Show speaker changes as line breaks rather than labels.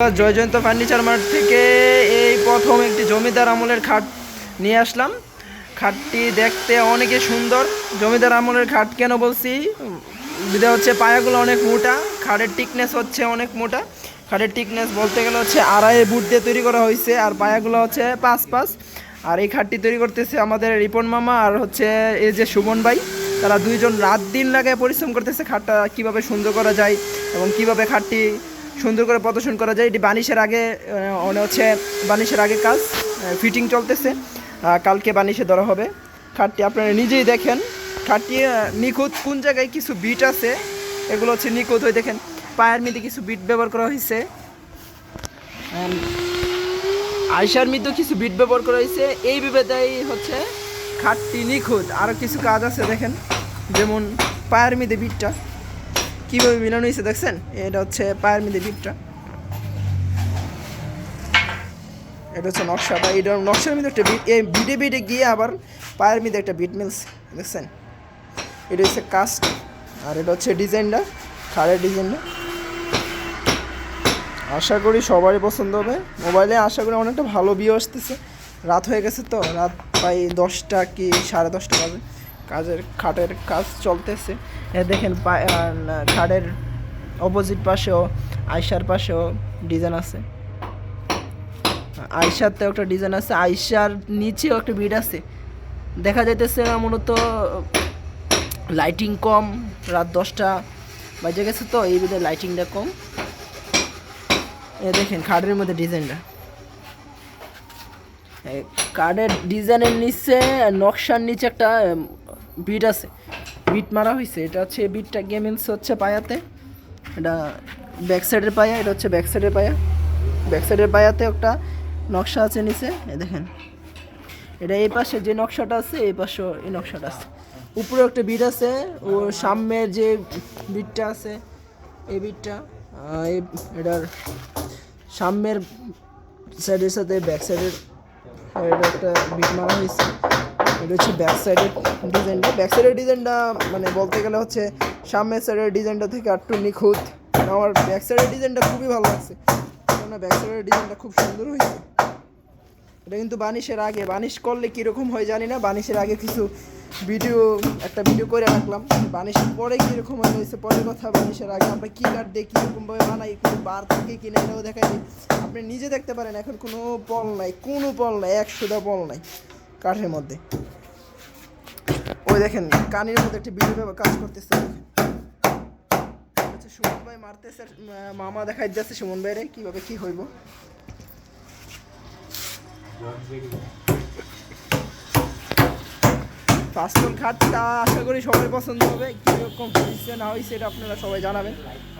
জয়জয়ন্ত furniture mart থেকে এই প্রথম একটি জমিদার আমলের খাট নিয়ে আসলাম। খাটটি দেখতে অনেকে সুন্দর। জমিদার আমলের খাট কেন বলছি? বিধা হচ্ছে পায়াগুলো অনেক মোটা, খাটের টিকনেস হচ্ছে অনেক মোটা। খাটের টিকনেস বলতে গেলে হচ্ছে আড়াই বুট দিয়ে তৈরি করা হয়েছে আর পায়াগুলো হচ্ছে পাঁচ পাঁচ। আর এই খাটটি তৈরি করতেছে আমাদের রিপন মামা আর হচ্ছে এই যে সুমন ভাই। তারা দুইজন রাত দিন লাগে পরিশ্রম করতেছে খাটটা কীভাবে সুন্দর করা যায় এবং কীভাবে খাটটি সুন্দর করে প্রদর্শন করা যায়। এটি বানিশের আগে মানে হচ্ছে বানিশের আগে কাজ ফিটিং চলতেছে। কালকে বানিশে ধরা হবে। খাটটি আপনারা নিজেই দেখেন। খাটটি নিখুঁত কোন জায়গায় কিছু বিট আছে, এগুলো হচ্ছে নিখুঁত হয়ে দেখেন। পায়ের মধ্যে কিছু বিট ব্যবহার করা হয়েছে। আয়সার মধ্যেও কিছু বিট ব্যবহার করা হয়েছে। এই বিবেদাই হচ্ছে খাটটি নিখুঁত। আরও কিছু কাজ আছে দেখেন। যেমন পায়ের মধ্যে বিটটা কীভাবে মিলানো হয়েছে দেখছেন? এটা হচ্ছে পায়ের মধ্যে বিটটা এটা হচ্ছে নকশাটা এটা নকশার মধ্যে একটা বিট এই বিটে বিটে গিয়ে আবার পায়ের মধ্যে একটা বিট মিলস দেখছেন? এটা হচ্ছে কাস্ট, আর এটা হচ্ছে ডিজাইনটা, খাড়ের ডিজাইনটা। আশা করি সবারই পছন্দ হবে। মোবাইলে আশা করি অনেকটা ভালো ভিউ আসতেছে। রাত হয়ে গেছে তো, রাত প্রায় দশটা কি সাড়ে দশটা বাজে। কাজের খাটের কাজ চলতেছে। দেখেন খাটের অপোজিট পাশেও আয়সার পাশেও ডিজাইন আছে। আয়সারতেও একটা ডিজাইন আছে আয়সার নিচেও একটা বিড আছে। দেখা যাইতেছে মূলত লাইটিং কম, রাত দশটা বাজে গেছে তো, এই বিধে লাইটিংটা কম। এ দেখেন খাটের মধ্যে ডিজাইনটা কার্ডের ডিজাইনের নিচে, নকশার নিচে একটা বিট আছে। বিট মারা হয়েছে এটা হচ্ছে বিটটা গেমিংস হচ্ছে পায়াতে। এটা ব্যাক সাইডের পায়া, এটা হচ্ছে ব্যাক সাইডের পায়া। ব্যাক সাইডের পায়াতে একটা নকশা আছে নিচে দেখেন। এটা এই পাশে যে নকশাটা আছে, এই পাশেও এই নকশাটা আছে। উপরে একটা বিট আছে, ও সামনের যে বিটটা আছে, এই বিটটা এটার সামনের সাইডের সাথে ব্যাক সাইডের এটা একটা বিট মারা হয়েছে এটা হচ্ছে ব্যাক সাইডের ডিজাইনটা ব্যাক সাইডের ডিজাইনটা মানে বলতে গেলে হচ্ছে সামনের সাইডের ডিজাইনটা থেকে আর একটু নিখুঁত। আমার ব্যাক সাইডের ডিজাইনটা খুবই ভালো লাগছে। কেননা ব্যাক সাইডের ডিজাইনটা খুব সুন্দর হয়েছে। এটা কিন্তু বানিশের আগে। বানিশ করলে কীরকম হয় জানি না। বানিশের আগে কিছু ভিডিও একটা ভিডিও করে রাখলাম। বানিশের পরে কীরকম হয় হয়েছে পরের কথা। বানিশের আগে আমরা কী কাঠ দিয়ে কীরকমভাবে বানাই, কোনো বার থেকে কিনে এটাও দেখাই আপনি নিজে দেখতে পারেন, এখন কোনো পল নাই, কোনো পল নাই একশোটা পল নাই কাঠের মধ্যে। ওই দেখেন, কানের মধ্যে একটা ভিডিও কাজ করতেছে, দেখেন। আচ্ছা সুমন ভাই মারতেছে মামা দেখাই যাচ্ছে সুমন ভাইরে, কীভাবে কী হইব ফাস্টফুড খাটটা আশা করি সবাই পছন্দ হবে, কীরকম হয়েছে না হয়েছে এটা আপনারা সবাই জানাবেন